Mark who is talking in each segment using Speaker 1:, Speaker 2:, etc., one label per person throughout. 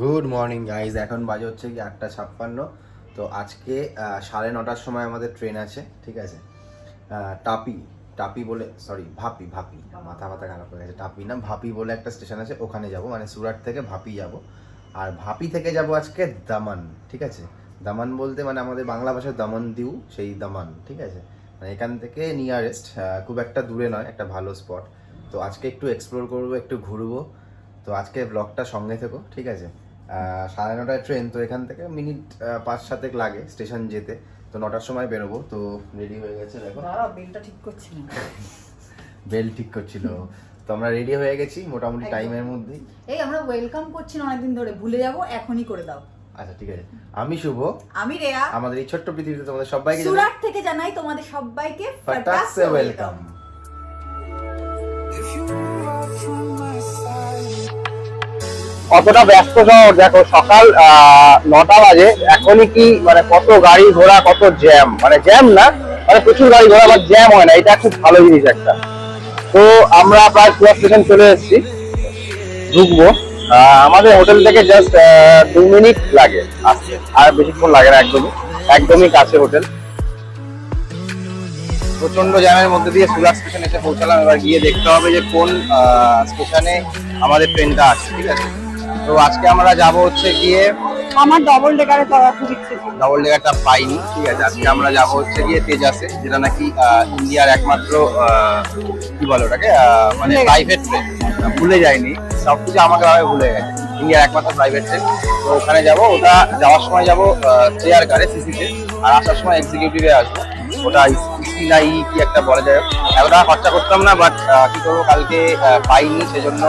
Speaker 1: Good morning guys এখন বাজে হচ্ছে কি আটটা ছাপ্পান্ন। তো আজকে সাড়ে নটার সময় আমাদের ট্রেন আছে, ঠিক আছে? টাপি টাপি বলে সরি ভাপি ভাপি, মাথা মাথা খারাপ হয়ে গেছে, টাপি না, ভাপি বলে একটা স্টেশন আছে, ওখানে যাব মানে সুরাট থেকে ভাপি যাব। আর ভাপি থেকে যাব আজকে দামান, ঠিক আছে? দামান বলতে মানে আমাদের বাংলা ভাষায় দমন দিউ, সেই দামান, ঠিক আছে? মানে এখান থেকে নিয়ারেস্ট খুব একটা দূরে নয়, একটা ভালো স্পট তো আজকে একটু এক্সপ্লোর করব, একটু ঘুরবো। তো আজকে ব্লগটা সঙ্গে থেকো, ঠিক আছে? সাড়ে নটায় ট্রেন তো এখান থেকে মিনিট পাঁচ সাতেক লাগে স্টেশন যেতে। তো নটার সময় বেরোবো তো রেডি হয়ে গেছে দেখো।
Speaker 2: বিলটা ঠিক করছি
Speaker 1: বেল ঠিক করছিল। তো আমরা রেডি হয়ে গেছি মোটামুটি টাইমের মধ্যেই।
Speaker 2: এই আমরা ওয়েলকাম করছি অনেকদিন ধরে ভুলে যাব এখনই করে দাও।
Speaker 1: আচ্ছা ঠিক আছে। আমি শুভ।
Speaker 2: আমি রেয়া।
Speaker 1: আমাদের এই ছোট্ট পৃথিবীতে তোমাদের সবাইকে
Speaker 2: সুরাট থেকে জানাই তোমাদের সবাইকে
Speaker 1: ফাটাক্সে ওয়েলকাম
Speaker 3: কতটা ব্যস্ত শহর দেখো, সকাল নটা বাজে। এখনই কি মানে কত গাড়ি ঘোড়া, কত জ্যাম। মানে জ্যাম না মানে প্রচুর গাড়ি ঘোড়া বাট জ্যাম হয় না। এটা খুব ভালো জিনিস একটা। তো আমরা প্রায় সুরাট স্টেশন চলে এসেছি। ঢুকবো। আমাদের হোটেল থেকে জাস্ট দু মিনিট লাগে। আর বেশিক্ষণ লাগে না একদমই। একদমই কাছে হোটেল। প্রচণ্ড জ্যামের মধ্যে দিয়ে সুরাট স্টেশন এসে পৌঁছালাম। এবার গিয়ে দেখতে হবে যে কোন স্টেশনে আমাদের ট্রেনটা আছে, ঠিক আছে? তো আজকে আমরা যাব হচ্ছে গিয়ে
Speaker 2: আমার ডবল ডেকারে যাওয়া খুব ইচ্ছে ছিল
Speaker 3: ডবল ডেকারটা পাইনি ঠিক আছে? আজকে আমরা যাব হচ্ছে গিয়ে তেজাসে যেটা নাকি ইন্ডিয়ার একমাত্র কি বলে ওটাকে মানে প্রাইভেট ট্রেন ভুলে যায়নি সবকিছু আমাকে ভাবে ভুলে গেছে। ইন্ডিয়ার একমাত্র প্রাইভেট ট্রেন তো ওখানে যাব ওটা যাওয়ার সময় যাব চেয়ার কারে সিসিতে আর আসার সময় এক্সিকিউটিভে আসব। ওটা ইসি না ই কি একটা বলা যায় এতটা খরচা করতাম না বাট কি করব কালকে পাইনি সেজন্য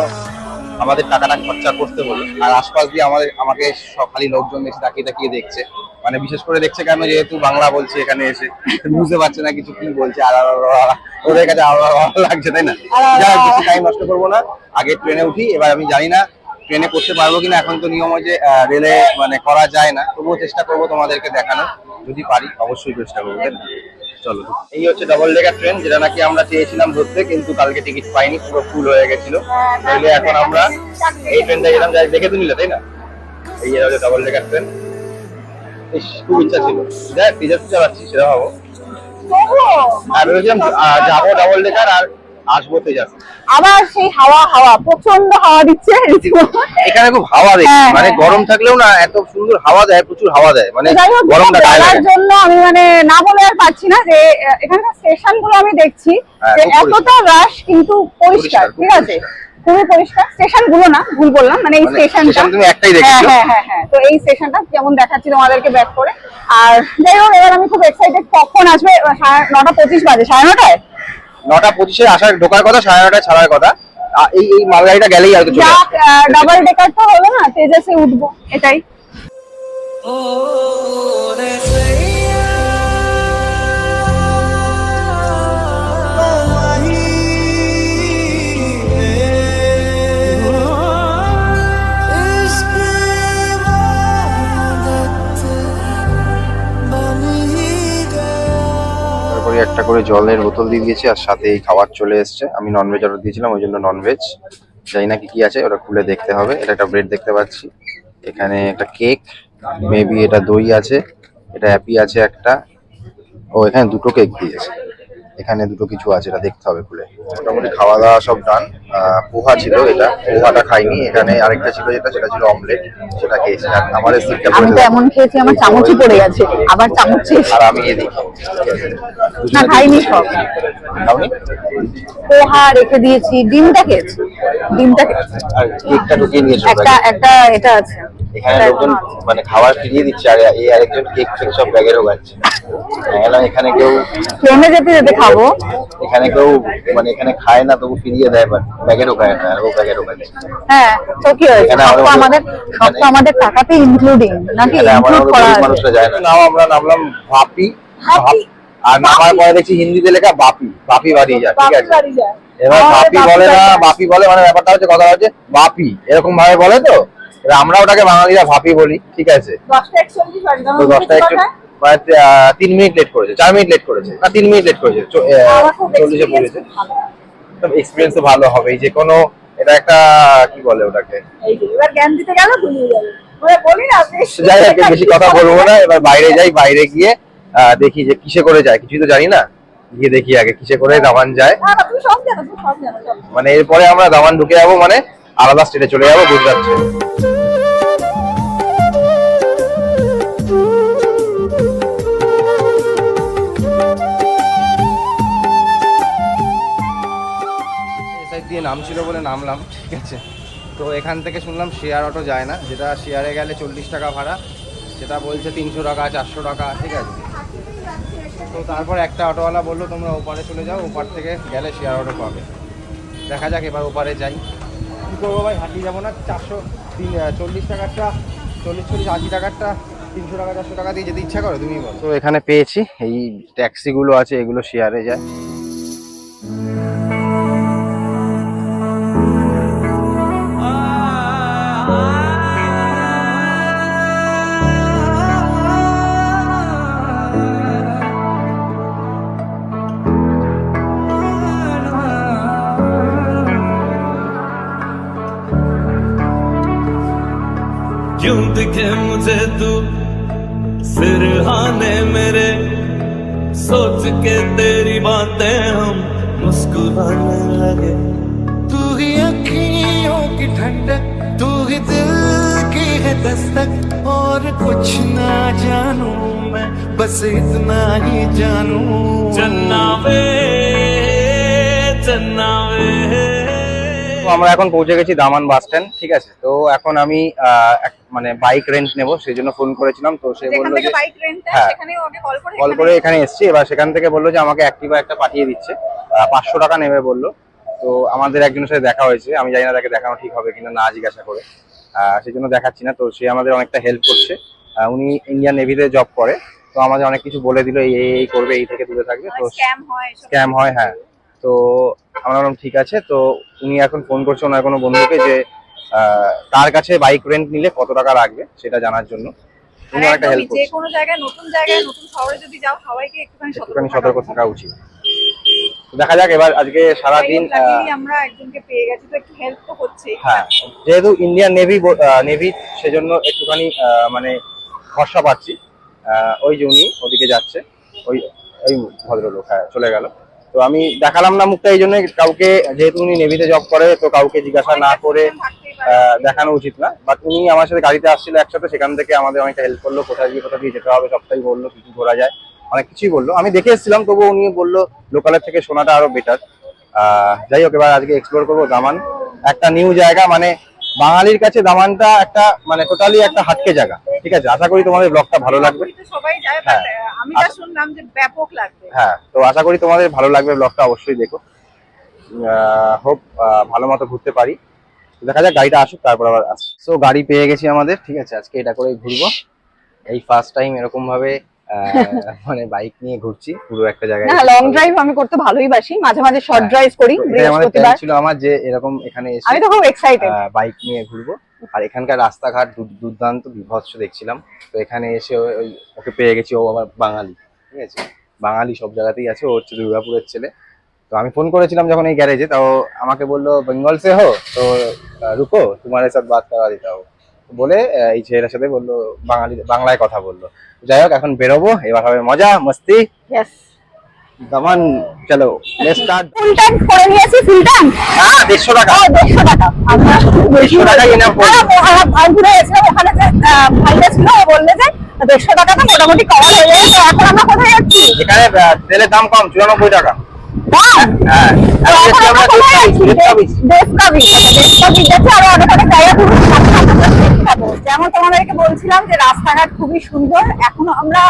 Speaker 3: আমাদের টাকাটা খরচা করতে হলো আর আশপাশ দিয়ে আমাদের আমাকে সব খালি লোকজন এসে তাকিয়ে তাকিয়ে দেখছে। মানে বিশেষ করে দেখছে কেন যেহেতু বাংলা বলছে এখানে এসে বুঝতে পারছে না কিছু কি বলছে। আর ওদের কাছে আর আর আর লাগছে তাই না? যাই বেশি টাইম নষ্ট করব না। আগে ট্রেনে উঠি এবার আমি জানি না ট্রেনে করতে পারব কিনা। এখন তো নিয়ম হয় যে আহ, রেলে মানে করা যায় না। তবুও চেষ্টা করব তোমাদেরকে দেখানো যদি পারি অবশ্যই চেষ্টা করব? চলো এই হচ্ছে ডবল ডেকার ট্রেন যেটা নাকি আমরা চেয়েছিলাম ধরতে কিন্তু কালকে টিকিট পাইনি পুরো ফুল হয়ে গেছিল। তাহলে এখন আমরা এই ট্রেনটা গেলাম যাই দেখে তো নিলে তাই না? এই হচ্ছে ডবল ডেকার ট্রেন খুব ইচ্ছা ছিল। দেখ তেজাস চালাচ্ছি সেটা ভাবো। আর ভেবেছিলাম যাব ডবল ডেকার আর আসব তেজাস
Speaker 4: আবার সেই হাওয়া হাওয়া প্রচণ্ড হাওয়া দিচ্ছে।
Speaker 3: এখানে খুব হাওয়া দেখি
Speaker 4: হ্যাঁ,
Speaker 3: মানে
Speaker 4: হ্যাঁ।
Speaker 3: গরম থাকলেও না এত সুন্দর হাওয়া দেয় প্রচুর হাওয়া দেয়। মানে গরমটা গায়ে
Speaker 4: জন্য আমি মানে না বলে আর পারছি না যে এখানকার স্টেশনগুলো আমি দেখছি
Speaker 3: হ্যাঁ,
Speaker 4: যে এতটা রাশ কিন্তু পরিষ্কার ঠিক আছে? খুবই পরিষ্কার। স্টেশনগুলো না ভুল বললাম মানে এই
Speaker 3: মানে
Speaker 4: স্টেশনটা।
Speaker 3: তুমি একটাই
Speaker 4: হ্যাঁ
Speaker 3: দেখেছ?
Speaker 4: হ্যাঁ হ্যাঁ হ্যাঁ তো এই স্টেশনটা যেমন দেখাচ্ছি তোমাদেরকে ব্যাক করে। আর যাই হোক এবার আমি খুব এক্সাইটেড কখন আসবে? নটা পঁচিশ বাজে সাড়ে নটায়?
Speaker 3: নটা পঁচিশে আসার ঢোকার কথা সাড়ে নটায় ছাড়ার কথা। এই এই মালগাড়িটা গেলেই আর কিছু।
Speaker 4: ডাবল ডেকার তো হলো না তেজাসে উঠবো এটাই।
Speaker 1: তারপরে একটা করে জলের বোতল দিয়ে দিয়েছে আর সাথে এই খাবার চলে এসছে। আমি ননভেজ অর্ডার দিয়েছিলাম, ওই জন্য ননভেজ জানি না কি কি আছে, ওটা খুলে দেখতে হবে। এটা একটা ব্রেড দেখতে পাচ্ছি। এখানে একটা কেক মেবি এটা দই আছে, এটা অ্যাপি আছে একটা। ও, এখানে দুটো কেক দিয়েছে। এখানে দুটো কিছু আছে এটা দেখতে হবে খুলে। মোটামুটি খাওয়া দাওয়া সব ডান পোহা ছিল এটা পোহাটা খাইনি। এখানে আরেকটা ছিল যেটা সেটা ছিল অমলেট সেটা খেয়েছি। আর আমাদের সিটটা
Speaker 4: আমি তো এমন খেয়েছি আমার চামচই পড়ে গেছে। আবার চামচ
Speaker 1: আর আমি এদিকে
Speaker 4: না খাইনি সব।
Speaker 1: খাওনি?
Speaker 4: পোহা রেখে দিয়েছি ডিমটা খেয়েছি। ডিমটা
Speaker 1: আর কেকটা ঢুকিয়ে নিয়েছো
Speaker 4: একটা একটা এটা আছে।
Speaker 1: এখানে লোকজন
Speaker 4: আছে।
Speaker 1: মানে খাবার ফিরিয়ে দিচ্ছে আর এই আরেকজন কেক ফেক সব ব্যাগে ঢোকাচ্ছে আমি এখানে কেউ
Speaker 4: ট্রেনে যেতে যেতে খাব।
Speaker 1: এখানে কেউ মানে এখানে খায় না তবু ফিরিয়ে দেয় বাট ব্যাগে ঢোকায় না ও
Speaker 4: হ্যাঁ তো কি হয়েছে? সব
Speaker 1: আমাদের-
Speaker 4: সব তো আমাদের টাকাতে ইনক্লুডিং নাকি? ইনক্লুড করা আছে।
Speaker 1: মানুষরা যায় না। আমরা নামলাম ভাপি।
Speaker 4: ভাপি।
Speaker 1: আর নামার পরে দেখছি হিন্দিতে লেখা বাপি বাপি বাড়ি যা ঠিক আছে? এবার বাপি বলে না বাপি বলে মানে ব্যাপারটা হচ্ছে কথা হচ্ছে বাপি এরকম ভাবে বলে তো? এবার আমরা ওটাকে বাঙালিরা ভাপি বলি ঠিক আছে?
Speaker 4: দশটা একচল্লিশ
Speaker 1: মানে তিন মিনিট লেট করেছে চার মিনিট লেট করেছে না তিন মিনিট লেট করেছে চল্লিশে পড়েছে এক্সপিরিয়েন্স তো ভালো হবেই যে কোনো
Speaker 3: এটা একটা কি বলে ওটাকে?
Speaker 4: এবার জ্ঞান দিতে গেল ভুলিয়ে যাবে ওরা বলি না বেশ।
Speaker 3: যাই হোক বেশি কথা বলব না এবার বাইরে যাই বাইরে গিয়ে দেখি যে কিসে করে যায় কিছুই তো জানি না। গিয়ে দেখি আগে কিসে করে দামান যায়। মানে এরপরে আমরা দামান ঢুকে যাব মানে আলাদা স্টেটে চলে যাব গুজরাট নাম ছিল বলে নামলাম, ঠিক আছে? তো এখান থেকে শুনলাম শেয়ার অটো যায় না, যেটা শেয়ারে গেলে চল্লিশ টাকা ভাড়া সেটা বলছে তিনশো টাকা, চারশো টাকা, ঠিক আছে? তো তারপর একটা অটোওয়ালা বলল, তোমরা ওপারে চলে যাও, ওপার থেকে গেলে শেয়ার অটো পাবে। দেখা যাক, এবার ওপারে যাই। কী করব ভাই? হাঁটিয়ে যাব না? চারশো, তিন চল্লিশ টাকারটা, চল্লিশ চল্লিশ, আশি টাকারটা, তিনশো টাকা, চারশো টাকা দিয়ে যেতে ইচ্ছা করো, তুমি বলো। তো এখানে পেয়েছি, এই ট্যাক্সিগুলো আছে, এগুলো শেয়ারে যায়।
Speaker 5: क्यों दिखे मुझे तू सिरहाने मेरे सोच के तेरी बातें हम मुस्कुराने लगे तू ही अखियों की ठंडक तू ही दिल की है दस्तक और कुछ ना जानू मैं बस इतना ही जानू चन्ना वे चन्ना वे
Speaker 3: তো আমরা এখন পৌঁছে গেছি দামান বাস স্ট্যান্ড ঠিক আছে তো এখন আমি আহ, এক- মানে বাইক রেন্ট নেব সেই জন্য ফোন করেছিলাম তো সে বলল যে হ্যাঁ।
Speaker 4: কল করে এখানে-
Speaker 3: এসেছি এবার সেখান থেকে বলল যে আমাকে অ্যাক্টিভা একটা পাঠিয়ে দিচ্ছে পাঁচশো টাকা নেবে বলল তো আমাদের একজনের সাথে দেখা হয়েছে আমি জানি না তাকে দেখানো ঠিক হবে কিনা না জিজ্ঞাসা করে সেই জন্য দেখাচ্ছি না তো সে আমাদের অনেকটা হেল্প করছে উনি ইন্ডিয়ান নেভিতে জব করে তো আমাদের অনেক কিছু বলে দিল এই এই- করবে এই থেকে দূরে থাকবে তো
Speaker 4: স্ক্যাম হয় এসব।
Speaker 3: স্ক্যাম হয় হ্যাঁ তো আমরা ঠিক আছে তো উনি এখন ফোন করছে ওনার কোনো বন্ধুকে যে তার কাছে বাইক রেন্ট নিলে কত টাকা লাগবে সেটা জানার জন্য। একটা হেল্প
Speaker 4: যে কোনো জায়গায় নতুন জায়গায় নতুন শহরে যদি যাও সবাইকে একটুখানি
Speaker 3: একটুখানি
Speaker 4: সতর্ক
Speaker 3: থাকা উচিত। দেখা যাক এবার আজকে সারাদিন আহ,
Speaker 4: আমরা একজনকে পেয়ে গেছি তো একটু হেল্প তো হচ্ছে
Speaker 3: হ্যাঁ যেহেতু ইন্ডিয়ান নেভি নেভি সেজন্য একটুখানি মানে ভরসা পাচ্ছি। ওই যে উনি ওদিকে যাচ্ছে ওই ওই ভদ্রলোক হ্যাঁ চলে গেল। তো আমি দেখালাম না মুখটা, এই জন্য কাউকে, যেহেতু উনি নেভিতে জব করে, তো কাউকে জিজ্ঞাসা না করে দেখানো উচিত না। বাট উনি আমার সাথে গাড়িতে আসছিল একসাথে, সেখান থেকে আমাদের অনেকটা হেল্প করল, কোথায় গিয়ে কোথায় দিয়ে যেতে হবে, সবটাই বলল কিছু ঘোরা যায়, অনেক কিছুই বলল। আমি দেখে এসেছিলাম, তবুও উনি বলল লোকালের থেকে শোনাটা আরও বেটার যাই হোক, এবার আজকে এক্সপ্লোর করব দামান একটা নিউ জায়গা মানে বাঙালির কাছে দামানটা একটা মানে টোটালি একটা হাটকে জায়গা। ঠিক আছে? আশা করি তোমাদের ব্লগটা ভালো লাগবে।
Speaker 4: তো
Speaker 3: হ্যাঁ।
Speaker 4: লাগবে।
Speaker 3: হ্যাঁ তো আশা করি তোমাদের ভালো লাগবে ব্লগটা অবশ্যই দেখো। হোপ ভালো মতো ঘুরতে পারি। দেখা যাক গাড়িটা আসুক তারপর আবার আসি সো গাড়ি পেয়ে গেছি আমাদের ঠিক আছে? আজকে এটা করেই ঘুরবো। এই ফার্স্ট টাইম এরকম ভাবে আহ, মানে বাইক নিয়ে ঘুরছি পুরো একটা জায়গায়
Speaker 4: না লং ড্রাইভ আমি করতে ভালোই বাসি। মাঝে মাঝে শর্ট
Speaker 3: হ্যাঁ।
Speaker 4: ড্রাইভ করি বৃহস্পতিবার।
Speaker 3: ছিল আমার যে এরকম এখানে এসে
Speaker 4: আমি তো খুব এক্সাইটেড
Speaker 3: বাইক নিয়ে ঘুরবো। আর এখানকার রাস্তাঘাট দুর্দান্ত বিভৎস দেখছিলাম। তো এখানে এসে ওই ওকে পেয়ে গেছি ও আবার বাঙালি ঠিক আছে? বাঙালি সব জায়গাতেই আছে ও হচ্ছে দুর্গাপুরের ছেলে। তো আমি ফোন করেছিলাম যখন এই গ্যারেজে তাও আমাকে বলল বেঙ্গল সে হো? তো রুকো তোমার সাথে বাত করা দিতে হবে। বলে এই ছেলেটার সাথে বলল বাঙালি বাংলায় কথা বলল। যাই হোক এখন বেরোবো এবার হবে মজা মস্তি। দামান চলো স্টার্ট
Speaker 4: ফুল ট্যাঙ্ক করে নিয়েছি ফুল ট্যাঙ্ক
Speaker 3: হ্যাঁ দেড়শো টাকা।
Speaker 4: ও দেড়শো টাকা। আমরা
Speaker 3: টাকা
Speaker 4: ঘুরে ওখানে যে আহ, ভাইরা ছিল ও বললে যে দেড়শো টাকাটা মোটামুটি কভার হয়ে তো এখন আমরা কোথায় যাচ্ছি?
Speaker 3: এখানে তেলের দাম কম চুরানব্বই টাকা।
Speaker 4: দাম
Speaker 3: হ্যাঁ
Speaker 4: পাবো। যেমন তোমাদেরকে বলছিলাম যে রাস্তাঘাট খুবই সুন্দর এখনও আমরা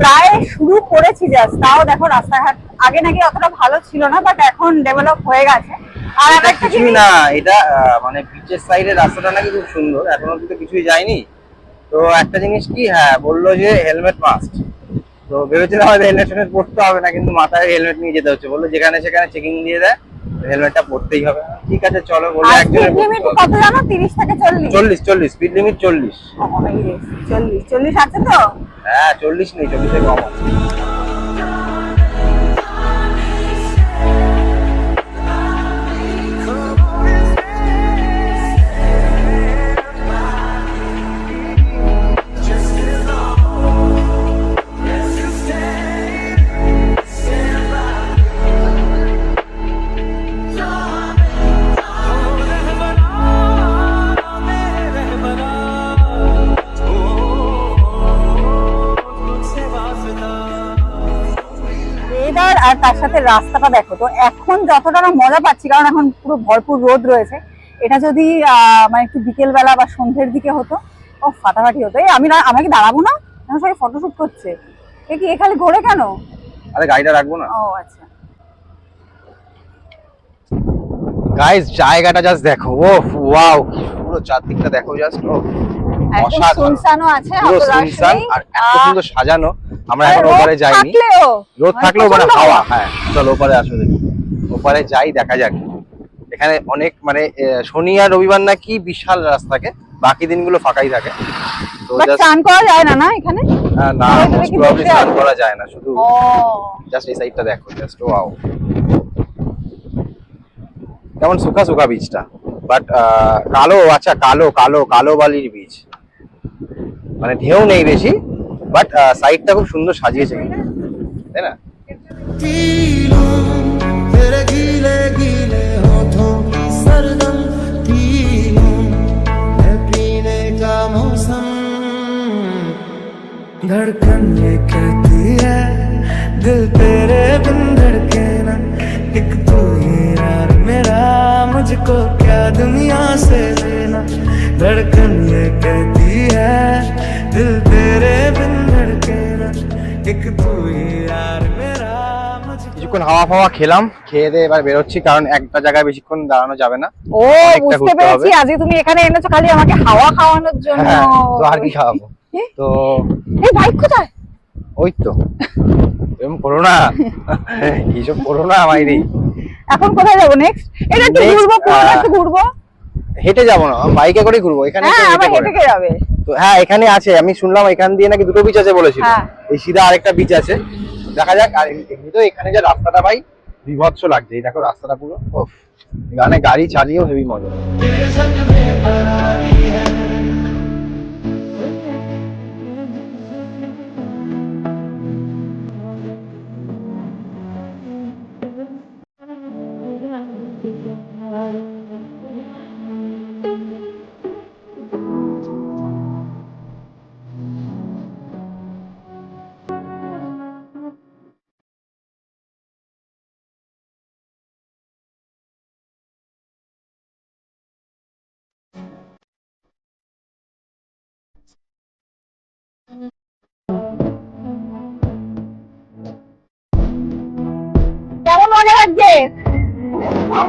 Speaker 4: প্রায় শুরু করেছি জাস্ট তাও দেখো রাস্তাঘাট আগে নাকি অতটা ভালো ছিল না বাট এখন ডেভেলপ হয়ে গেছে। আর একটা
Speaker 3: কিছুই না এটা মানে বিচের সাইডের রাস্তাটা নাকি খুব সুন্দর এখনও তো কিছুই যায়নি। তো একটা জিনিস কি হ্যাঁ বলল যে হেলমেট মাস্ট তো ভেবেছিলাম হয়তো হেলমেট ফেলমেট পড়তে হবে না কিন্তু মাথায় হেলমেট নিয়ে যেতে হচ্ছে। বলল যেখানে সেখানে চেকিং দিয়ে দেয় হেলমেটটা পড়তেই হবে। ঠিক আছে চলো
Speaker 4: আর
Speaker 3: একজনের
Speaker 4: লিমিট কত জানো? তিরিশ থেকে চল্লিশ।
Speaker 3: চল্লিশ চল্লিশ স্পিড লিমিট চল্লিশ।
Speaker 4: ও, এই রে, চল্লিশ। চল্লিশ আছে তো?
Speaker 3: হ্যাঁ চল্লিশ নেই চল্লিশের কম আছে।
Speaker 4: তার সাথে রাস্তাটা দেখো। তো এখন যতটা না মজা পাচ্ছি কারণ এখন পুরো ভরপুর রোদ রয়েছে এটা যদি মানে একটু বিকেল বেলা বা সন্ধ্যের দিকে হতো ও ফাটাফাটি হতো। এই আমি না আমাকে দাঁড়াবো না? আমার সবাই ফটোশুট করছে। এ কি এখানে ঘোরে কেন?
Speaker 3: আরে গাড়িটা রাখব না।
Speaker 4: ও আচ্ছা।
Speaker 3: গাইস জায়গাটা জাস্ট দেখো। ও ওয়াও পুরো চারদিকটা দেখো জাস্ট ও অসাধারণ।
Speaker 4: শুনশানও আছে
Speaker 3: পুরো। আর এত সুন্দর সাজানো। আমরা এখন ওপারে যাইনি। রোদ থাকলেও মানে হাওয়া। হ্যাঁ চলো ওপারে আসো দেখি। ওপারে যাই দেখা যাক। এখানে অনেক মানে শনি আর রবিবার নাকি বিশাল রাস থাকে বাকি দিনগুলো ফাঁকাই থাকে। তো
Speaker 4: স্নান করা যায় না না এখানে?
Speaker 3: না
Speaker 4: ওই তুমি
Speaker 3: মোস্ট
Speaker 4: কি
Speaker 3: প্রবাবলি
Speaker 4: দেখতে
Speaker 3: স্নান করা যায় না শুধু জাস্ট এই সাইডটা দেখো জাস্ট ওয়াও কেমন সুখা সুখা বীজটা। বাট কালো আচ্ছা কালো কালো কালো বালির বীজ। মানে ঢেউ নেই বেশি। বাট সাইডটা খুব সুন্দর সাজিয়েছে কিন্তু। তাই না
Speaker 5: पी लूं तेरे गीले गीले होठों की सरगम पी लूं है पीने का मौसम धड़कन ये कहती है दिल तेरे बिन धड़के ना एक तू ही यार मेरा मुझको क्या दुनिया से लेना धड़कन ये कहती है दिल तेरे बिन धड़के ना एक तू ही यार मेरा मुझको
Speaker 3: কিছুক্ষণ হাওয়া ফাওয়া খেলাম খেয়ে দিয়ে এবার বেরোচ্ছি কারণ একটা জায়গায় বেশিক্ষণ দাঁড়ানো যাবে না
Speaker 4: ও
Speaker 3: অনেকটা
Speaker 4: বুঝতে
Speaker 3: ঘুরতে
Speaker 4: পেরেছি
Speaker 3: হবে।
Speaker 4: আজকে তুমি এখানে এনেছো খালি আমাকে হাওয়া খাওয়ানোর জন্য
Speaker 3: হ্যাঁ তো আর কি খাওয়াবো
Speaker 4: এ?
Speaker 3: তো
Speaker 4: এই বাইক কোথায়
Speaker 3: ওই তো এরকম করো না এইসব করো না মাইরি
Speaker 4: এখন কোথায় যাবো নেক্সট এটা একটু
Speaker 3: Next,
Speaker 4: ঘুরবো পুরোটা
Speaker 3: আহ,
Speaker 4: একটু ঘুরবো
Speaker 3: হেঁটে যাবো না বাইকে করে ঘুরবো এখানে
Speaker 4: হ্যাঁ
Speaker 3: কেউ
Speaker 4: আবার
Speaker 3: হেঁটে
Speaker 4: হেঁটে
Speaker 3: করে।
Speaker 4: কে যাবে
Speaker 3: তো হ্যাঁ এখানে আছে। আমি শুনলাম এখান দিয়ে নাকি দুটো বিচ আছে বলেছিল।
Speaker 4: হ্যাঁ।
Speaker 3: এই সিধা আরেকটা বিচ আছে। দেখা যাক আর এমনি তো এখানে যে রাস্তাটা ভাই বিভৎস লাগছে। এই দেখো রাস্তাটা পুরো। ও এখানে গাড়ি চালিয়েও হেভি মজা।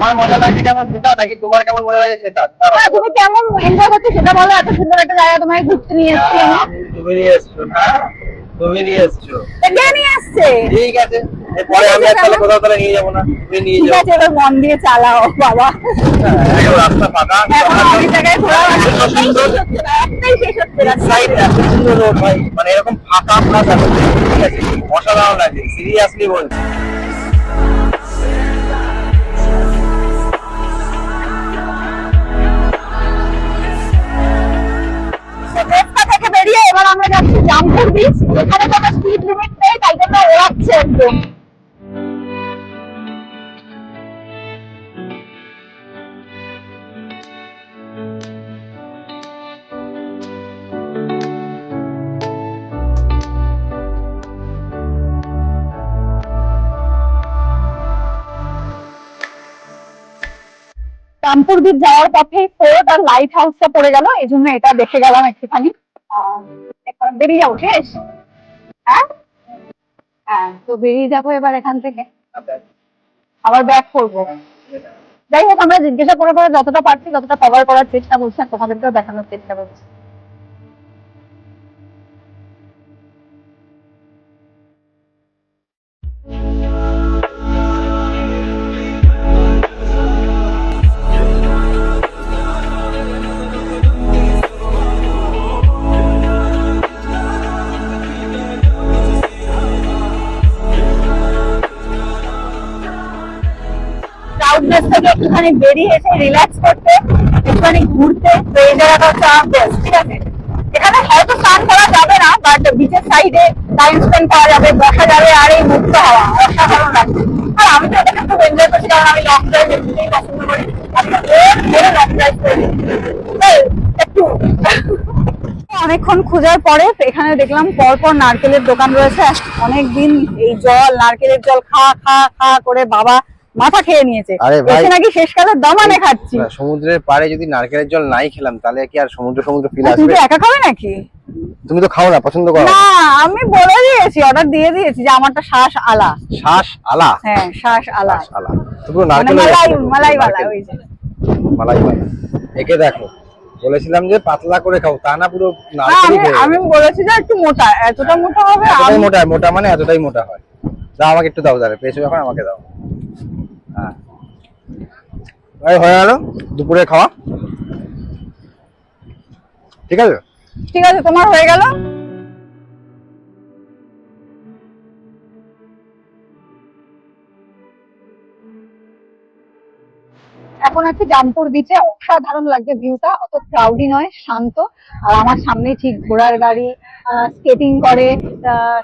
Speaker 3: আমার মজা লাগছে কেমন সেটা নাকি তোমার কেমন মজা লাগছে সেটা?
Speaker 4: হ্যাঁ, তুমি কেমন এনজয় করছ সেটা বলো এত সুন্দর একটা জায়গা তোমায় ঘুরতে নিয়ে এসছি আমি।
Speaker 3: তুমি নিয়ে এসছো তুমি নিয়ে এসছো।
Speaker 4: কে নিয়ে আসছে?
Speaker 3: ঠিক আছে এরপরে আমি আর তাহলে কোথাও তাহলে নিয়ে যাব না তুমি নিয়ে
Speaker 4: ঠিক আছে এবার মন দিয়ে চালাও বাবা।
Speaker 3: হ্যাঁ, রাস্তা ফাঁকা।
Speaker 4: এখন অনেক জায়গায় ঘোরা হচ্ছে না,
Speaker 3: এত সুন্দর
Speaker 4: একটাই শেষ হচ্ছে না।
Speaker 3: সাইড এত সুন্দর রোড ভাই। মানে এরকম ফাঁকা সুন্দর, ঠিক আছে অসাধারণ লাগে সিরিয়াসলি বলছি।
Speaker 4: থেকে বেরিয়ে এবার আমরা যাচ্ছি জামপুর বিচ এখানে কোনো স্পিড লিমিট নেই, তাই জন্য ওড়াচ্ছে একদম। রামপুর দ্বীপ যাওয়ার পথে ফোর্ট আর লাইট হাউসটা পড়ে গেল, এই জন্য এটা দেখে গেলাম একটুখানি। বেরিয়ে যাব শেষ হ্যাঁ? হ্যাঁ তো বেরিয়ে যাব এবার এখান থেকে। আবার ব্যাক করব। যাই হোক আমরা জিজ্ঞাসা করে করে যতটা পারছি ততটা কভার করার চেষ্টা করছি আর তোমাদেরকেও দেখানোর চেষ্টা করছি। একটুখানি বেরিয়ে এসে রিল্যাক্স করতে একটুখানি ঘুরতে তো এই জায়গাটা হচ্ছে আমার best, ঠিক আছে? এখানে হয়তো স্নান করা যাবে না বাট বিচের সাইডে টাইম স্পেন্ড করা যাবে বসা যাবে আর এই মুক্ত হাওয়া অসাধারণ আর আমি তো খুব এনজয় করছি কারণ আমি লং ড্রাইভ এমনিতেই পছন্দ করি অনেকক্ষণ খোঁজার পরে এখানে দেখলাম পরপর নারকেলের দোকান রয়েছে। অনেক দিন এই জল নারকেলের জল খা খা খা করে বাবা মাথা খেয়ে নিয়েছে। এসে নাকি শেষকালে দামানে খাচ্ছি।
Speaker 3: সমুদ্রের পাড়ে যদি নারকেলের জল নাই খেলাম তাহলে কি আর সমুদ্র সমুদ্র ফিল
Speaker 4: আর তুমি
Speaker 3: আসবে?
Speaker 4: একা খাবে নাকি?
Speaker 3: তুমি তো খাও না পছন্দ করো
Speaker 4: না। আমি বলে দিয়েছি অর্ডার দিয়ে দিয়েছি যে আমারটা শ্বাস আলা।
Speaker 3: শ্বাস আলা?
Speaker 4: হ্যাঁ শ্বাস আলা।
Speaker 3: আলা। তো পুরো
Speaker 4: মানে
Speaker 3: নারকেল
Speaker 4: মালাই মালাই বালা ওই যে।
Speaker 3: মালাই বালা। একে দেখো বলেছিলাম যে পাতলা করে খাও তা না পুরো
Speaker 4: হ্যাঁ,
Speaker 3: নারকেলই
Speaker 4: আমি
Speaker 3: খেয়ে
Speaker 4: আমি বলেছি যে একটু মোটা এতটা মোটা হবে
Speaker 3: এতটাই মোটা মোটা মানে এতটাই মোটা হয়। দাও আমাকে একটু দাও দাঁড়া পেয়েছ যখন আমাকে দাও। হ্যাঁ। হয়ে গেল দুপুরে খাওয়া। ঠিক আছে?
Speaker 4: ঠিক আছে তোমার হয়ে গেল। এখন আছি জামপুর বিচে অসাধারণ লাগছে ভিউটা অত ক্রাউডি নয় শান্ত। আর আমার সামনে ঠিক ঘোড়ার গাড়ি স্কেটিং করে।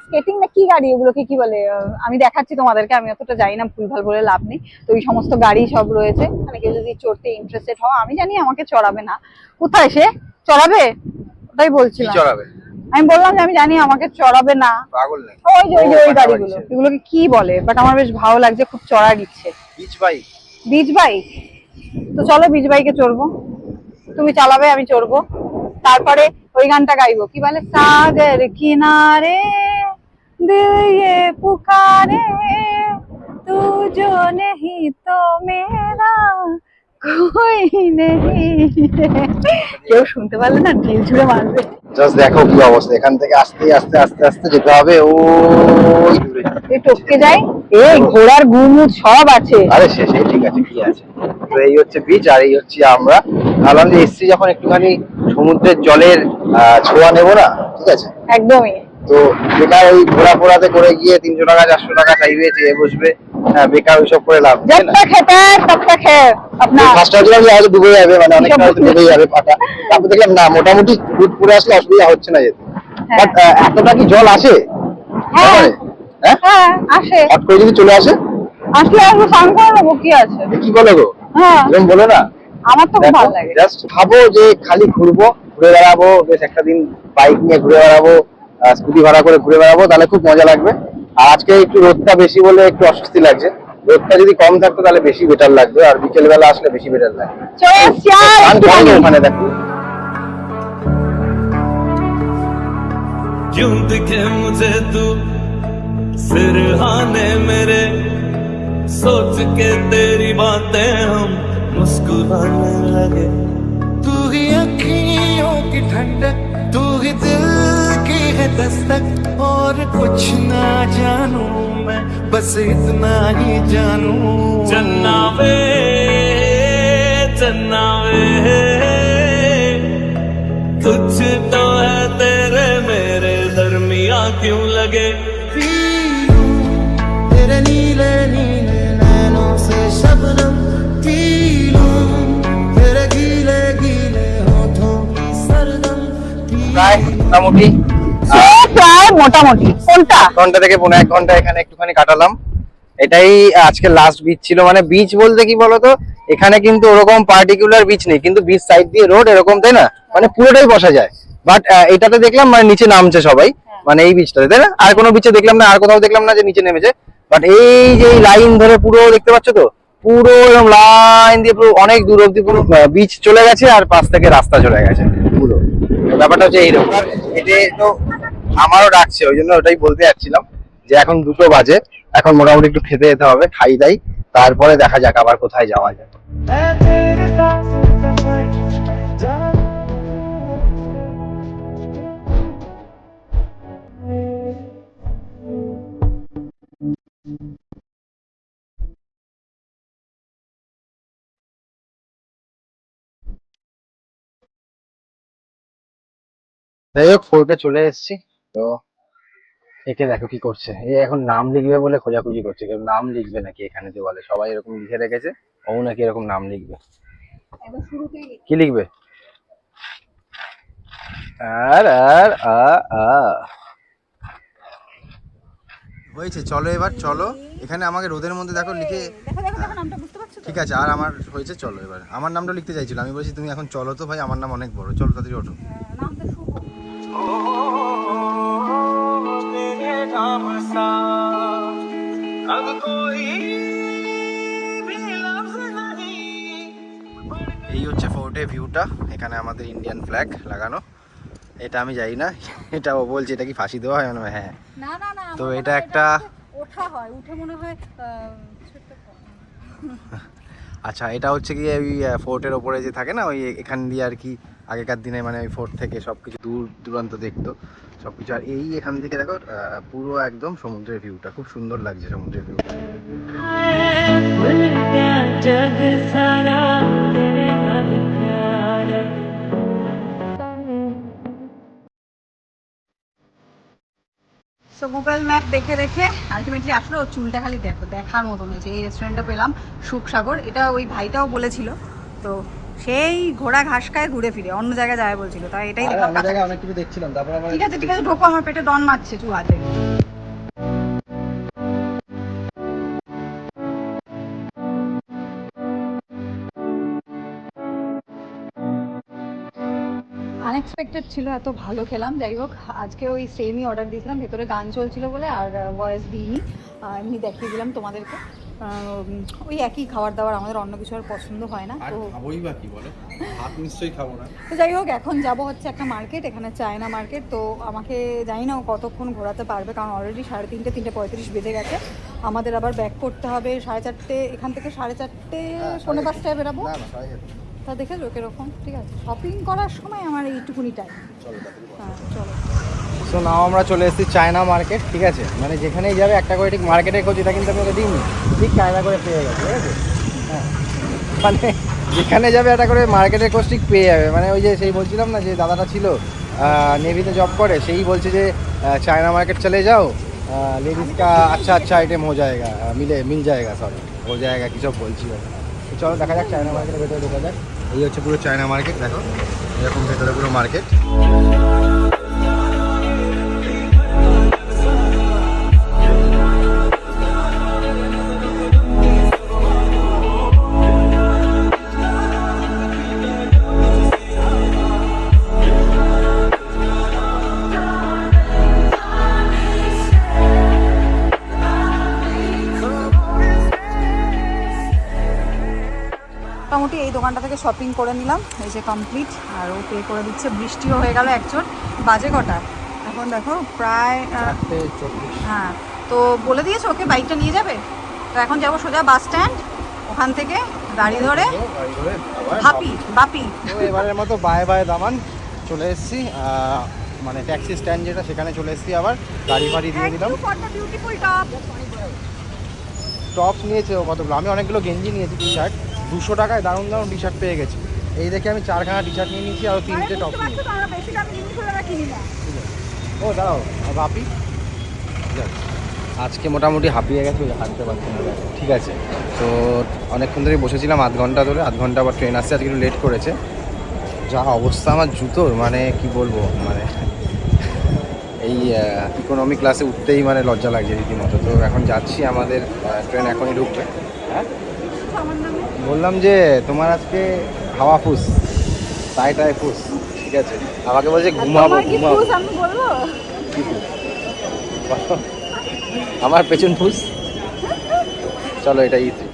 Speaker 4: স্কেটিং না কি গাড়ি? ওগুলোকে কি বলে? আমি দেখাচ্ছি তোমাদেরকে আমি অতটা জানি না ভুলভাল বলে লাভ নেই। তো এই সমস্ত গাড়ি সব রয়েছে। মানে কেউ যদি চড়তে ইন্টারেস্টেড হও আমি জানি আমাকে চড়াবে না। কোথায় সে? চড়াবে? ওটাই
Speaker 3: কি
Speaker 4: বলছিলাম
Speaker 3: চড়াবে?
Speaker 4: আমি বললাম যে আমি জানি আমাকে চড়াবে না। ওই যে ওই যে ওই গাড়িগুলো। এগুলোকে কি বলে? বাট আমার বেশ ভালো লাগছে খুব চড়ার ইচ্ছে
Speaker 3: বিচ বাইক
Speaker 4: বিচ বাইক তো চলো বিচ বাইকে চড়বো। তুমি চালাবে আমি চড়বো। তারপরে ওই গানটা গাইবো। কি বলে? সাগর কিনারে দিয়ে পুকারে তু জো তো মেরা কেউ শুনতে পারলে না ঢিল মারবে।
Speaker 3: দেখো কি অবস্থা। এখান থেকে আস্তে আস্তে আস্তে আস্তে যেতে হবে।
Speaker 4: ও টপকে যায় এই ঘোড়ার গুমুদ সব আছে।
Speaker 3: আরে সে সে ঠিক আছে কি আছে। তো এই হচ্ছে বিচ আর এই হচ্ছে আমরা। ভাবলাম এসছি যখন একটুখানি সমুদ্রের জলের ছোঁয়া নেব না ঠিক আছে?
Speaker 4: একদমই।
Speaker 3: তো যেটা ওই ঘোরা ফোরাতে করে গিয়ে তিনশো টাকা চারশো টাকা চাইবে চেয়ে বসবে হ্যাঁ বেকার ওইসব করে লাভ জবটা খেতে আপনার। হয়তো ডুবে যাবে মানে অনেক হয়তো ডুবে যাবে পাটা। তারপর দেখলাম না মোটামুটি ফুট পুরে আসলে অসুবিধা হচ্ছে না যেতে। হ্যাঁ। বাট এতটা কি জল আসে?
Speaker 4: হ্যাঁ?
Speaker 3: ব্যাপারে? হ্যাঁ
Speaker 4: হ্যাঁ আসে
Speaker 3: হট করে যদি চলে আসে
Speaker 4: আসলে আসবো স্নান করে নেবো কি আছে
Speaker 3: এ কি বলো গো
Speaker 4: হ্যাঁ
Speaker 3: এরকম বলো না
Speaker 4: আমার তো খুব ভালো লাগে
Speaker 3: জাস্ট ভাবো যে খালি ঘুরবো ঘুরে বেড়াবো বেশ একটা দিন বাইক নিয়ে ঘুরে বেড়াবো স্কুটি ভাড়া করে ঘুরে বেড়াবো তাহলে খুব মজা লাগবে আর আজকে একটু রোদটা বেশি বলে একটু অস্বস্তি লাগছে রোদটা যদি কম থাকতো তাহলে বেশি বেটার লাগবে আর বিকেল বেলা আসলে বেশি বেটার লাগবে
Speaker 4: চলে এসছি আর
Speaker 3: গান করে
Speaker 4: একটুখানি।
Speaker 3: নে ওখানে দেখো
Speaker 5: क्यों दिखे मुझे तू सिरहाने मेरे, सोच के तेरी बातें हम मुस्कुराने लगे। तू ही अखियों की ठंडक तू ही दिल की है दस्तक, और कुछ ना जानू मैं, बस इतना ही जानू। चन्ना वे चन्ना वे कुछ तो है तेरे मेरे, दरमिया क्यों लगे?
Speaker 3: মোটামুটি।
Speaker 4: প্রায় মোটামুটি। কোনটা?
Speaker 3: ঘণ্টা থেকে পনেরো এক ঘণ্টা এখানে একটুখানি কাটালাম। এটাই আজকে লাস্ট বিচ ছিল। মানে বিচ বলতে কি বলতো? এখানে কিন্তু ওরকম পার্টিকুলার বিচ নেই। কিন্তু বিচ সাইড দিয়ে রোড এরকম তাই না? মানে পুরোটাই বসা যায়। বাট এটাতে দেখলাম মানে নিচে নামছে সবাই। মানে এই বিচটাতে তাই না? আর কোনো বিচে দেখলাম না আর কোথাও দেখলাম না যে নিচে নেমেছে। বাট এই যে লাইন ধরে পুরো দেখতে পাচ্ছ তো? পুরো এরকম লাইন দিয়ে পুরো অনেক দূর অব্দি পুরো বিচ চলে গেছে আর পাশ থেকে রাস্তা চলে গেছে। পুরো। ব্যাপারটা হচ্ছে এইরকম। এটা তো আমারও ডাকছে ওই জন্য ওটাই বলতে যাচ্ছিলাম যে এখন দুটো বাজে এখন মোটামুটি একটু খেতে যেতে হবে খাই দাই তারপরে দেখা যাক আবার কোথায় যাওয়া যায়। যাই হোক ফোর্টে চলে এসেছি। তো একে দেখো কি করছে। এ এখন নাম লিখবে বলে খোঁজাখুঁজি করছে। কেউ নাম লিখবে নাকি এখানে দেওয়ালে? সবাই এরকম লিখে রেখেছে। ও নাকি এরকম নাম লিখবে। কি লিখবে? আর আর আ আ। হয়েছে চলো এবার চলো। এখানে আমাকে রোদের মধ্যে দেখো লিখে ঠিক আছে আর আমার হয়েছে চলো এবার। আমার নামটা লিখতে চাইছিল। আমি বলছি তুমি এখন চলো তো ভাই আমার নাম অনেক বড়। চলো তাড়াতাড়ি ওঠো।
Speaker 1: এই হচ্ছে ফোর্টে ভিউটা এখানে আমাদের ইন্ডিয়ান ফ্ল্যাগ লাগানো। এটা আমি যাই না। এটা ও বলছে এটা কি ফাঁসি দেওয়া হয়? মানে হ্যাঁ। তো এটা একটা আচ্ছা এটা হচ্ছে কি ওই ফোর্টের ওপরে যে থাকে না ওই এখান দিয়ে আর কি আগেকার দিনে মানে ওই ফোর্ট থেকে সব কিছু দূর দূরান্ত দেখতো সব কিছু আর এই এখান থেকে দেখো পুরো একদম সমুদ্রের ভিউটা। খুব সুন্দর লাগছে সমুদ্রের
Speaker 6: ভিউ।
Speaker 2: সো গুগল ম্যাপ দেখে দেখে আলটিমেটলি আসলে ওর চুলটা খালি দেখো, দেখার মতন হয়েছে। এই রেস্টুরেন্টটা পেলাম, সুখসাগর। এটা ওই ভাইটাও বলেছিল। তো সেই ঘোড়া ঘাস খায় ঘুরে ফিরে অন্য জায়গায় যায় বলছিল তাই এটাই দেখলাম কাছাকাছি।
Speaker 1: অনেক কিছু দেখছিলাম তারপর আমার
Speaker 2: ঠিক আছে ঠিক আছে ঢোকো আমার পেটে ডন মারছে চু হাতে। আনএক্সপেক্টেড ছিল এত ভালো খেলাম যাই হোক আজকে ওই সেমই অর্ডার দিয়েছিলাম ভেতরে গান চলছিল বলে আর ভয়েস দিইনি। এমনি দেখিয়ে দিলাম তোমাদেরকে। ওই একই খাবার দাবার আমাদের অন্য কিছু আর পছন্দ হয় না তো
Speaker 1: খাবোই বা কি বলো? ভাত নিশ্চয়ই খাব না।
Speaker 2: তো যাই হোক এখন যাব হচ্ছে একটা মার্কেট এখানে চায়না মার্কেট তো আমাকে জানি না ও কতক্ষণ ঘোরাতে পারবে কারণ অলরেডি সাড়ে তিনটে তিনটে পঁয়ত্রিশ বেজে গেছে। আমাদের আবার ব্যাক করতে হবে সাড়ে চারটে এখান থেকে সাড়ে চারটে পৌনে পাঁচটায় বেরাবো? তা দেখে দেখেছ কীরকম ঠিক আছে। শপিং করার সময় আমার এইটুকুনি টাইম। হ্যাঁ চলো।
Speaker 1: সো নাও আমরা চলে এসেছি চায়না মার্কেট ঠিক আছে? মানে যেখানেই যাবে, একটা করে ঠিক মার্কেটে খোঁজ, এটা কিন্তু আমি ওকে দিইনি। ঠিক চায়না করে পেয়ে গেছে ঠিক আছে? হ্যাঁ। মানে যেখানে যাবে, একটা করে মার্কেটের খোঁজ ঠিক পেয়ে যাবে। মানে ওই যে সেই বলছিলাম না, যে দাদাটা ছিল নেভিতে জব করে, সেই বলছে যে চায়না মার্কেট চলে যাও। লেডিস কা আচ্ছা আচ্ছা আইটেম হো জায়গা মিলে, মিল জায়গা সব। হো জায়গা, কী সব বলছি চলো, দেখা যাক চায়না মার্কেটের ভেতরে ঢোকা যাক। এই হচ্ছে পুরো চায়না মার্কেট দেখো। এরকম ভেতরে পুরো মার্কেট
Speaker 2: মোটামুটি এই দোকানটা থেকে শপিং করে নিলাম। এই যে কমপ্লিট আর ও পে করে দিচ্ছে। বৃষ্টিও হয়ে গেল একজন বাজে কটা? এখন দেখো প্রায় হ্যাঁ। তো বলে দিয়েছ ওকে বাইকটা নিয়ে যাবে? তো এখন যাব সোজা বাস স্ট্যান্ড ওখান থেকে গাড়ি ধরে হাপি বাপি।
Speaker 1: এবারের মতো বায়ে বায়ে দামান চলে এসেছি। মানে ট্যাক্সি স্ট্যান্ড যেটা সেখানে চলে এসেছি আবার। গাড়ি ফাড়ি দিয়ে দিলাম।
Speaker 2: টপ
Speaker 1: নিয়েছে ও কতগুলো? আমি অনেকগুলো গেঞ্জি নিয়েছি টি শার্ট দুশো টাকায় দারুণ দারুণ টি শার্ট পেয়ে গেছি। এই দেখে আমি চারখানা টি শার্ট নিয়ে নিয়েছি আর তিনটে টপ ও দাঁড়াও বাপি? আজকে মোটামুটি হাঁপিয়ে গেছে ওই হাঁটতে পারছি না। ঠিক আছে তো অনেকক্ষণ ধরে বসেছিলাম আধ ঘণ্টা ধরে আধ ঘণ্টা আবার ট্রেন আসছে আজকে একটু লেট করেছে। যা অবস্থা আমার জুতোর মানে কি বলব মানে এই ইকোনমি ক্লাসে উঠতেই মানে লজ্জা লাগছে রীতিমতো। তো এখন যাচ্ছি আমাদের ট্রেন এখনই ঢুকবে হ্যাঁ? বললাম যে তোমার আজকে হাওয়া ফুস টাই টাই ফুস ঠিক আছে? আমাকে বলছে ঘুমাবো ঘুমাবো।
Speaker 2: আমি বলব?
Speaker 1: আমার পেছন ফুস। চলো এটা ইজি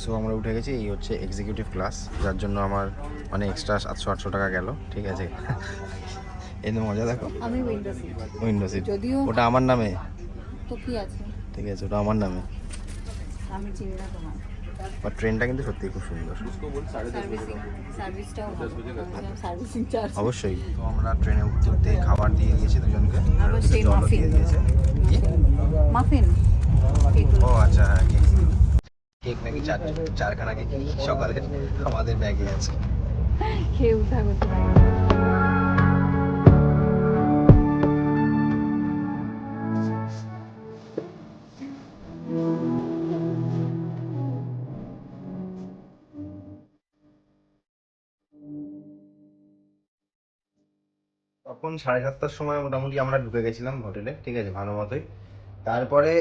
Speaker 1: সো আমরা উঠে গেছি এই হচ্ছে এক্সিকিউটিভ ক্লাস যার জন্য আমার মানে এক্সট্রা সাতশো আটশো টাকা গেল ঠিক আছে? এই তো মজা দেখো।
Speaker 2: আমি উইন্ডো সিট
Speaker 1: উইন্ডো সিট
Speaker 2: যদিও
Speaker 1: ওটা আমার নামে।
Speaker 2: তো কি আছে।
Speaker 1: ঠিক আছে ওটা আমার নামে।
Speaker 2: আমি চিনি না তোমার।
Speaker 1: বাট ট্রেনটা কিন্তু সত্যিই খুব সুন্দর।
Speaker 2: চার্জ
Speaker 1: অবশ্যই। তো আমরা ট্রেনে উঠতে উঠতে খাবার দিয়ে দিয়েছি দুজনকে। আর জলও দিয়ে দিয়েছে।
Speaker 2: মাফিন
Speaker 1: ও আচ্ছা হ্যাঁ কেক কেক নাকি চার চারখানা কেক সকালে আমাদের ব্যাগে আছে।
Speaker 2: খেয়ে উঠা করতে
Speaker 1: তখন সাড়ে সাতটার সময় মোটামুটি আমরা ঢুকে গেছিলাম হোটেলে ঠিক আছে ভালো মতোই। তারপরে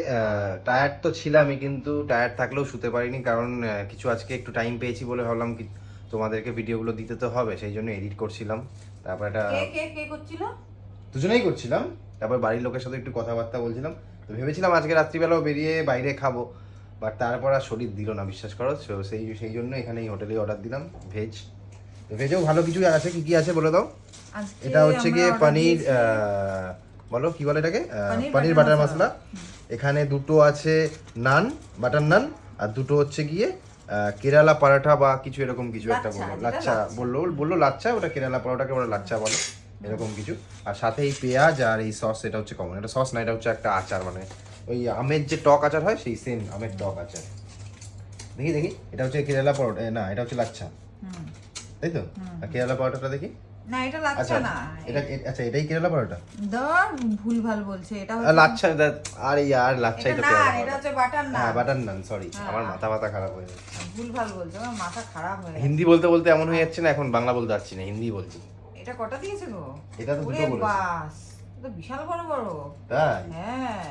Speaker 1: টায়ার্ড তো ছিলামই কিন্তু টায়ার্ড থাকলেও শুতে পারিনি কারণ কিছু আজকে একটু টাইম পেয়েছি বলে ভাবলাম কি তোমাদেরকে ভিডিওগুলো দিতে তো হবে সেই জন্য এডিট করছিলাম। তারপর একটা
Speaker 2: কে কে কে করছিল?
Speaker 1: দুজনেই করছিলাম। তারপর বাড়ির লোকের সাথে একটু কথাবার্তা বলছিলাম। তো ভেবেছিলাম আজকে রাত্রিবেলাও বেরিয়ে বাইরে খাব বাট তারপর আর শরীর দিল না বিশ্বাস করো। সেই সেই জন্য এখানে এই হোটেলে অর্ডার দিলাম ভেজ তো ভেজেও ভালো কিছু আছে কি কি আছে বলে দাও? এটা হচ্ছে গিয়ে পনির বলো কি বলে এটাকে?
Speaker 2: পনির বাটার মশলা।
Speaker 1: এখানে দুটো আছে নান বাটার নান আর দুটো হচ্ছে গিয়ে কেরালা পরাঠা বা কিছু এরকম কিছু একটা বলল। লাচ্ছা। বলল বলল লাচ্ছা ওটা কেরালা পরোটাকে ওরা লাচ্ছা বলে এরকম কিছু। আর সাথে এই পেঁয়াজ আর এই সস এটা হচ্ছে কমন এটা সস না এটা হচ্ছে একটা আচার মানে ওই আমের যে টক আচার হয় সেই সেম আমের টক আচার। দেখি দেখি এটা হচ্ছে কেরালা পরোটা না এটা হচ্ছে লাচ্ছা। তাই তো? আর কেরালা পরোটাটা দেখি?
Speaker 2: না এটা
Speaker 1: আচ্ছা
Speaker 2: লাচ্ছা না।
Speaker 1: এটা আচ্ছা এটাই কেরালা পরোটা?
Speaker 2: দর ভুল ভালো বলছে। এটা
Speaker 1: লাচ্ছা আরে ইয়ার লাচ্ছাই
Speaker 2: এটা না এটা হচ্ছে বাটার না
Speaker 1: হ্যাঁ বাটার নান সরি
Speaker 2: হ্যাঁ।
Speaker 1: আমার মাথা মাথা খারাপ হয়ে যাচ্ছে
Speaker 2: ভুল ভালো বলছে আমার মাথা খারাপ হয়ে
Speaker 1: হিন্দি বলতে বলতে এমন হয়ে যাচ্ছে না এখন বাংলা বলতে পারছি না হিন্দি বলছি।
Speaker 2: এটা কটা দিয়েছে গো?
Speaker 1: এটা তো দুটো বলেছে।
Speaker 2: বাস এটা বিশাল বড় বড়।
Speaker 1: তাই?
Speaker 2: হ্যাঁ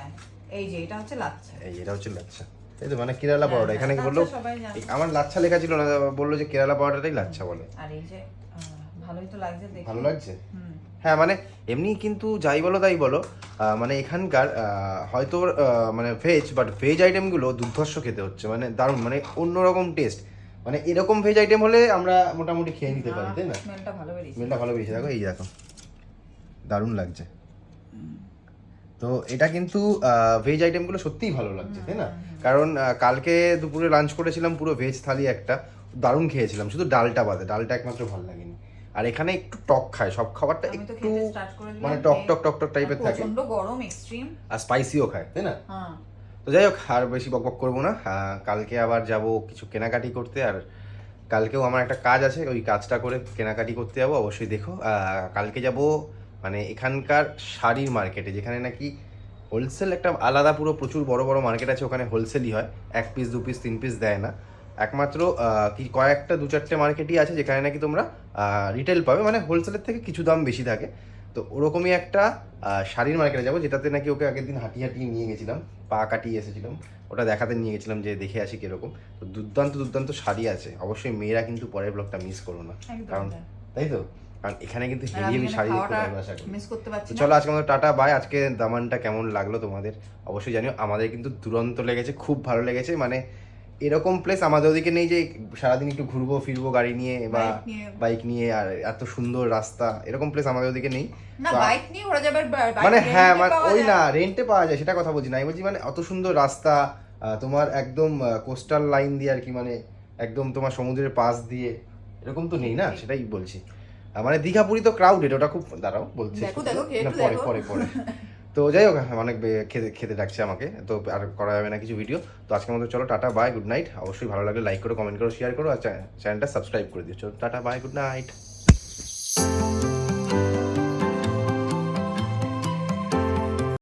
Speaker 2: এই যে এটা হচ্ছে লাচ্ছা।
Speaker 1: এই এটা হচ্ছে লাচ্ছা। এই তো? মানে কেরালা
Speaker 2: হ্যাঁ,
Speaker 1: এখানে কি বলল? আমার লাচ্ছা লেখা ছিল না বলল যে কেরালা পরোটাটাই লাচ্ছা বলে।
Speaker 2: আর এই যে ভালোই তো লাগছে দেখে।
Speaker 1: ভালো লাগছে? হ্যাঁ মানে এমনি কিন্তু যাই বলো তাই বলো মানে এখানকার হয়তো মানে ভেজ বাট ভেজ আইটেমগুলো দুর্ধর্ষ খেতে হচ্ছে। মানে দারুণ মানে অন্যরকম টেস্ট মানে এরকম ভেজ আইটেম হলে আমরা মোটামুটি খেয়ে নিতে পারি তাই না?
Speaker 2: স্মেলটা ভালো বেরিয়েছে।
Speaker 1: স্মেলটা ভালো বেশি দেখো এই দেখো। দারুণ লাগছে। তো এটা কিন্তু ভেজ আইটেমগুলো সত্যিই ভালো লাগছে তাই না? কারণ কালকে দুপুরে লাঞ্চ করেছিলাম পুরো ভেজ থালি একটা দারুণ খেয়েছিলাম শুধু ডালটা বাদে ডালটা একমাত্র ভালো লাগেনি। আর এখানে একটু টক খায় সব খাবারটা একটু মানে টক টক টক টক টাইপের থাকে।
Speaker 2: গরম এক্সট্রিম
Speaker 1: আর স্পাইসিও খায় তাই না?
Speaker 2: হ্যাঁ।
Speaker 1: তো যাই হোক আর বেশি বকবক করব না। কালকে আবার যাব কিছু কেনাকাটি করতে আর কালকেও আমার একটা কাজ আছে ওই কাজটা করে কেনাকাটি করতে যাব অবশ্যই দেখো। কালকে যাব মানে এখানকার শাড়ির মার্কেটে যেখানে নাকি হোলসেল একটা আলাদা পুরো প্রচুর বড় বড় মার্কেট আছে ওখানে হোলসেলই হয়। এক পিস দু পিস তিন পিস দেয় না। একমাত্র কি কয়েকটা দু চারটে মার্কেটই আছে যেখানে নাকি তোমরা রিটেল পাবে। মানে হোলসেলের থেকে কিছু দাম বেশি থাকে। তো ওরকমই একটা শাড়ির মার্কেটে যাব যেটাতে নাকি ওকে আগের দিন হাঁটিয়ে হাঁটিয়ে নিয়ে গেছিলাম পা কাটিয়ে এসেছিলাম। ওটা দেখাতে নিয়ে গেছিলাম যে দেখে আসি কীরকম। তো দুর্দান্ত দুর্দান্ত শাড়ি আছে। অবশ্যই মেয়েরা কিন্তু পরের ব্লগটা মিস করো না। কারণ
Speaker 2: তাই।
Speaker 1: তাই তো? কারণ এখানে কিন্তু হেভি হেভি শাড়ি দেখতে চলো আজকে আমাদের টাটা বাই আজকে দামানটা কেমন লাগল তোমাদের অবশ্যই জানিও। আমাদের কিন্তু দুরন্ত লেগেছে খুব ভালো লেগেছে। মানে এরকম প্লেস আমাদের ওদিকে নেই যে সারাদিন একটু ঘুরবো ফিরবো গাড়ি নিয়ে বা বাইক নিয়ে। আর এত সুন্দর রাস্তা এরকম প্লেস আমাদের ওদিকে নেই। মানে হ্যাঁ মানে ওই না রেন্টে পাওয়া যায় সেটা কথা বলছি না। আমি বলছি মানে অত সুন্দর রাস্তা তোমার একদম কোস্টাল লাইন দিয়ে আর কি মানে একদম তোমার সমুদ্রের পাশ দিয়ে এরকম তো নেই না? সেটাই বলছি। মানে দীঘা পুরী তো ক্রাউডেড ওটা খুব দাঁড়াও বলছি। পরে পরে পরে। তো যাই হোক অনেক বে- খেতে খেতে ডাকছে আমাকে তো আর করা যাবে না কিছু ভিডিও তো আজকের মতো চলো টাটা বাই গুড নাইট অবশ্যই ভালো লাগলে লাইক করো কমেন্ট করো শেয়ার করো আর চ্যানেলটা সাবস্ক্রাইব করে দিও। চলো টাটা বাই গুড নাইট